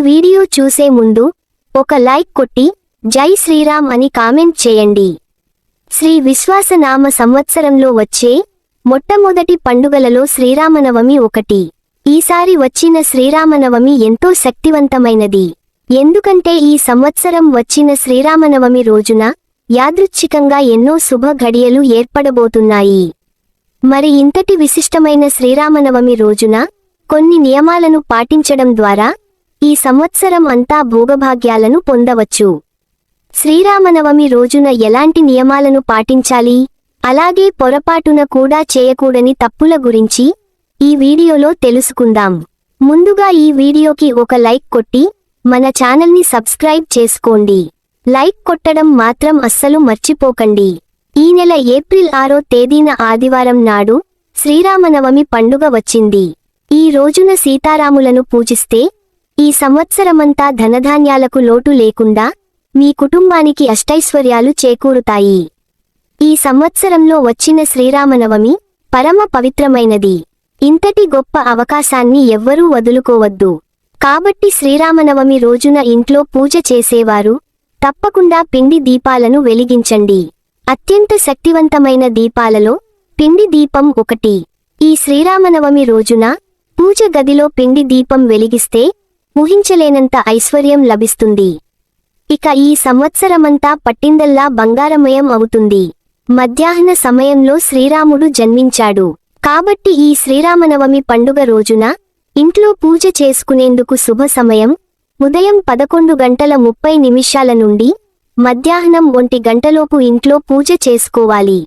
Video చూసే ముందు ఒక లైక్ కొట్టి జై శ్రీరామ్ అని కామెంట్ చేయండి. శ్రీ విశ్వాసనామ సంవత్సరంలో వచ్చే మొట్టమొదటి పండుగలలో శ్రీరామనవమి ఒకటి. ఈసారి వచ్చిన శ్రీరామనవమి ఎంతో శక్తివంతమైనది. ఎందుకంటే ఈ సంవత్సరం వచ్చిన శ్రీరామనవమి రోజున యాదృచ్ఛికంగా ఎన్నో శుభ ఘడియలు ఏర్పడబోతున్నాయి. మరి ఇంతటి విశిష్టమైన శ్రీరామనవమి రోజున కొన్ని నియమాలను పాటించడం ద్వారా ఈ సంవత్సరం అంతా భోగభాగ్యాలను పొందవచ్చు. శ్రీరామనవమి రోజున ఎలాంటి నియమాలను పాటించాలి? అలాగే పొరపాటున కూడా చేయకూడని తప్పుల గురించి ఈ వీడియోలో తెలుసుకుందాం. ముందుగా ఈ వీడియోకి ఒక లైక్ కొట్టి మన ఛానల్ని సబ్స్క్రైబ్ చేసుకోండి. లైక్ కొట్టడం మాత్రం అస్సలు మర్చిపోకండి. ఈ నెల ఏప్రిల్ ఆరో తేదీన ఆదివారం నాడు శ్రీరామనవమి పండుగ వచ్చింది. ఈ రోజున సీతారాములను పూజిస్తే ఈ సంవత్సరమంతా ధనధాన్యాలకు లోటు లేకుండా మీ కుటుంబానికి అష్టైశ్వర్యాలు చేకూరుతాయి. ఈ సంవత్సరంలో వచ్చిన శ్రీరామనవమి పరమ పవిత్రమైనది. ఇంతటి గొప్ప అవకాశాన్ని ఎవ్వరూ వదులుకోవద్దు. కాబట్టి శ్రీరామనవమి రోజున ఇంట్లో పూజ చేసేవారు తప్పకుండా పిండి దీపాలను వెలిగించండి. అత్యంత శక్తివంతమైన దీపాలలో పిండి దీపం ఒకటి. ఈ శ్రీరామనవమి రోజున పూజ గదిలో పిండి దీపం వెలిగిస్తే ఊహించలేనంత ఐశ్వర్యం లభిస్తుంది. ఇక ఈ సంవత్సరమంతా పట్టిందల్లా బంగారమయం అవుతుంది. మధ్యాహ్న సమయంలో శ్రీరాముడు జన్మించాడు. కాబట్టి ఈ శ్రీరామనవమి పండుగ రోజున ఇంట్లో పూజ చేసుకునేందుకు శుభ సమయం ఉదయం పదకొండు గంటల ముప్పై నిమిషాల నుండి మధ్యాహ్నం ఒంటి గంటలోపు ఇంట్లో పూజ చేసుకోవాలి.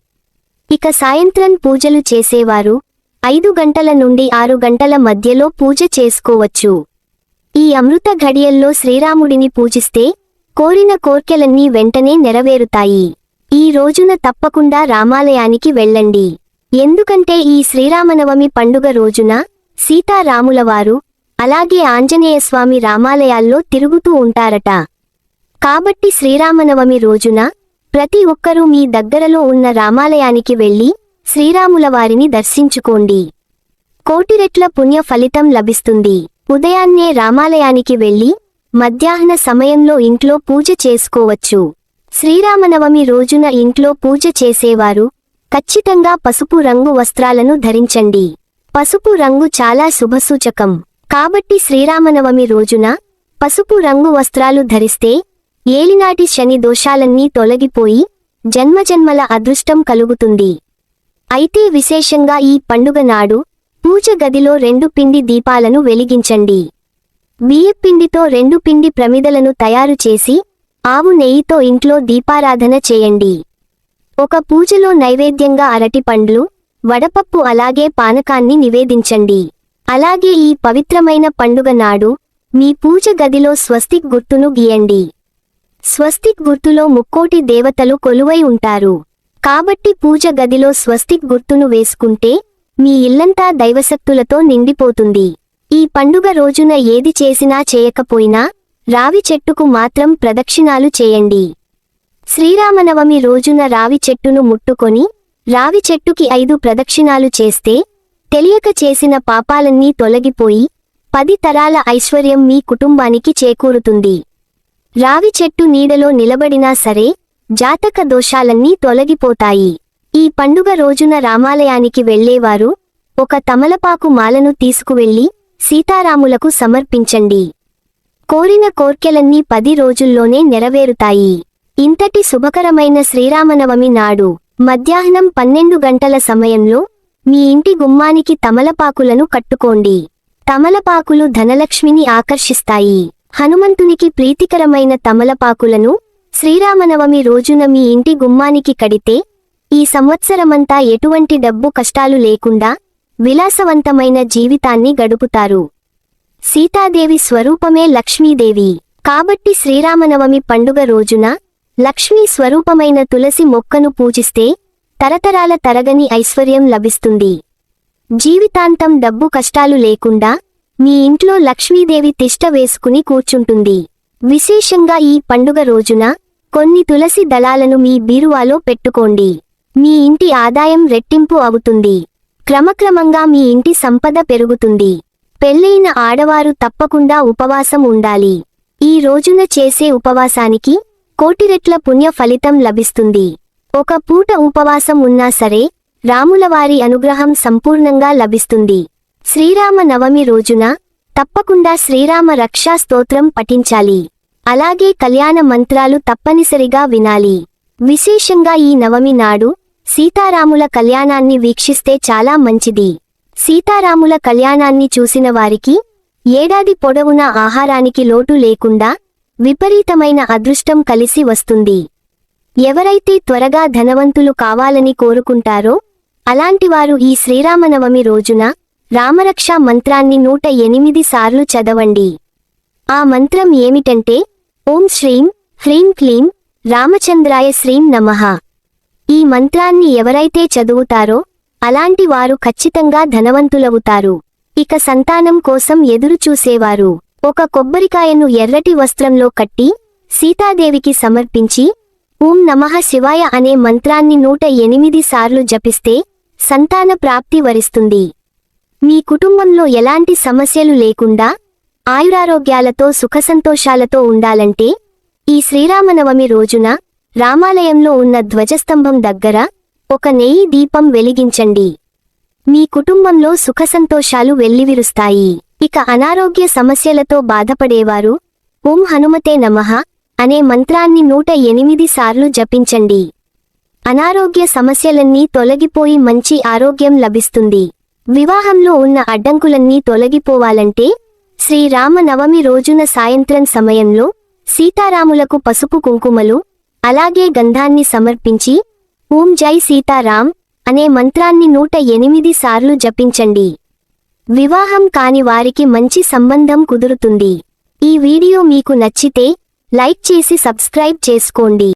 ఇక సాయంత్రం పూజలు చేసేవారు ఐదు గంటల నుండి ఆరు గంటల మధ్యలో పూజ చేసుకోవచ్చు. ఈ అమృత ఘడియల్లో శ్రీరాముడిని పూజిస్తే కోరిన కోర్కెలన్నీ వెంటనే నెరవేరుతాయి. ఈ రోజున తప్పకుండా రామాలయానికి వెళ్ళండి. ఎందుకంటే ఈ శ్రీరామనవమి పండుగ రోజున సీతారాములవారు అలాగే ఆంజనేయస్వామి రామాలయాల్లో తిరుగుతూ ఉంటారట. కాబట్టి శ్రీరామనవమి రోజున ప్రతి ఒక్కరూ మీ దగ్గరలో ఉన్న రామాలయానికి వెళ్ళి శ్రీరాములవారిని దర్శించుకోండి. కోటిరెట్ల పుణ్య ఫలితం లభిస్తుంది. ఉదయాన్నే రామాలయానికి వెళ్ళి మధ్యాహ్న సమయంలో ఇంట్లో పూజ చేసుకోవచ్చు. శ్రీరామనవమి రోజున ఇంట్లో పూజ చేసేవారు ఖచ్చితంగా పసుపు రంగు వస్త్రాలను ధరించండి. పసుపు రంగు చాలా శుభసూచకం. కాబట్టి శ్రీరామనవమి రోజున పసుపు రంగు వస్త్రాలు ధరిస్తే ఏలినాటి శని దోషాలన్నీ తొలగిపోయి జన్మజన్మల అదృష్టం కలుగుతుంది. అయితే విశేషంగా ఈ పండుగ నాడు పూజ గదిలో రెండు పిండి దీపాలను వెలిగించండి. బియ్యపిండితో రెండు పిండి ప్రమిదలను తయారు చేసి ఆవు నెయ్యితో ఇంట్లో దీపారాధన చేయండి. ఒక పూజలో నైవేద్యంగా అరటిపండ్లు వడపప్పు అలాగే పానకాన్ని నివేదించండి. అలాగే ఈ పవిత్రమైన పండుగ నాడు మీ పూజ గదిలో స్వస్తిక్ గుర్తును గీయండి. స్వస్తిక్ గుర్తులో ముక్కోటి దేవతలు కొలువై ఉంటారు. కాబట్టి పూజ గదిలో స్వస్తిక్ గుర్తును వేసుకుంటే మీ ఇల్లంతా దైవశక్తులతో నిండిపోతుంది. ఈ పండుగ రోజున ఏది చేసినా చేయకపోయినా రావి చెట్టుకు మాత్రం ప్రదక్షిణాలు చేయండి. శ్రీరామనవమి రోజున రావి చెట్టును ముట్టుకొని రావి చెట్టుకి ఐదు ప్రదక్షిణాలు చేస్తే తెలియక చేసిన పాపాలన్నీ తొలగిపోయి పది తరాల ఐశ్వర్యం మీ కుటుంబానికి చేకూరుతుంది. రావి చెట్టు నీడలో నిలబడినా సరే జాతక దోషాలన్నీ తొలగిపోతాయి. ఈ పండుగ రోజున రామాలయానికి వెళ్ళేవారు. ఒక తమలపాకు మాలను తీసుకువెళ్ళి సీతారాములకు సమర్పించండి. కోరిన కోర్కెలన్నీ పది రోజుల్లోనే నెరవేరుతాయి. ఇంతటి శుభకరమైన శ్రీరామనవమి నాడు మధ్యాహ్నం పన్నెండు గంటల సమయంలో మీ ఇంటి గుమ్మానికి తమలపాకులను కట్టుకోండి. తమలపాకులు ధనలక్ష్మిని ఆకర్షిస్తాయి. హనుమంతునికి ప్రీతికరమైన తమలపాకులను శ్రీరామనవమి రోజున మీ ఇంటి గుమ్మానికి కడితే ఈ సంవత్సరమంతా ఎటువంటి డబ్బు కష్టాలు లేకుండా విలాసవంతమైన జీవితాన్ని గడుపుతారు. సీతాదేవి స్వరూపమే లక్ష్మీదేవి. కాబట్టి శ్రీరామనవమి పండుగ రోజున లక్ష్మీ స్వరూపమైన తులసి మొక్కను పూజిస్తే తరతరాల తరగని ఐశ్వర్యం లభిస్తుంది. జీవితాంతం డబ్బు కష్టాలు లేకుండా మీ ఇంట్లో లక్ష్మీదేవి తిష్ట వేసుకుని కూర్చుంటుంది. విశేషంగా ఈ పండుగ రోజున కొన్ని తులసి దళాలను మీ బీరువాలో పెట్టుకోండి. మీ ఇంటి ఆదాయం రెట్టింపు అవుతుంది. క్రమక్రమంగా మీ ఇంటి సంపద పెరుగుతుంది. పెళ్ళైన ఆడవారు తప్పకుండా ఉపవాసం ఉండాలి. ఈ రోజున చేసే ఉపవాసానికి కోటిరెట్ల పుణ్య ఫలితం లభిస్తుంది. ఒక పూట ఉపవాసం ఉన్నా సరే రాములవారి అనుగ్రహం సంపూర్ణంగా లభిస్తుంది. శ్రీరామ నవమి రోజున తప్పకుండా శ్రీరామ రక్షా స్తోత్రం పఠించాలి. అలాగే కళ్యాణ మంత్రాలు తప్పనిసరిగా వినాలి. విశేషంగా ఈ నవమి నాడు సీతారాముల కళ్యాణాన్ని వీక్షిస్తే చాలా మంచిది. సీతారాముల కళ్యాణాన్ని చూసిన వారికి ఏడాది పొడవునా ఆహారానికి లోటు లేకుండా విపరీతమైన అదృష్టం కలిసి వస్తుంది. ఎవరైతే త్వరగా ధనవంతులు కావాలని కోరుకుంటారో అలాంటివారు ఈ శ్రీరామనవమి రోజున రామరక్ష మంత్రాన్ని నూట ఎనిమిది సార్లు చదవండి. ఆ మంత్రం ఏమిటంటే ఓం శ్రీం హ్రీం క్లీం రామచంద్రాయ శ్రీం నమః. ఈ మంత్రాన్ని ఎవరైతే చదువుతారో అలాంటి వారు ఖచ్చితంగా ధనవంతులవుతారు. ఇక సంతానం కోసం ఎదురుచూసేవారు ఒక కొబ్బరికాయను ఎర్రటి వస్త్రంలో కట్టి సీతాదేవికి సమర్పించి ఓం నమః శివాయ అనే మంత్రాన్ని నూట ఎనిమిది సార్లు జపిస్తే సంతాన ప్రాప్తి వరిస్తుంది. మీ కుటుంబంలో ఎలాంటి సమస్యలు లేకుండా ఆయురారోగ్యాలతో సుఖసంతోషాలతో ఉండాలంటే ఈ శ్రీరామనవమి రోజున రామాలయంలో ఉన్న ధ్వజస్తంభం దగ్గర ఒక నెయ్యి దీపం వెలిగించండి. మీ కుటుంబంలో సుఖసంతోషాలు వెల్లివిరుస్తాయి. ఇక అనారోగ్య సమస్యలతో బాధపడేవారు ఓం హనుమతే నమః అనే మంత్రాన్ని నూట ఎనిమిది సార్లు జపించండి. అనారోగ్య సమస్యలన్నీ తొలగిపోయి మంచి ఆరోగ్యం లభిస్తుంది. వివాహంలో ఉన్న అడ్డంకులన్నీ తొలగిపోవాలంటే శ్రీరామ నవమి రోజున సాయంత్రం సమయంలో సీతారాములకు పసుపు కుంకుమలు అలాగే గంధాన్ని సమర్పించి ఓం జై సీతారాం అనే మంత్రాన్ని నూట ఎనిమిది సార్లు జపించండి. వివాహం కాని వారికి మంచి సంబంధం కుదురుతుంది. ఈ వీడియో మీకు నచ్చితే లైక్ చేసి సబ్స్క్రైబ్ చేసుకోండి.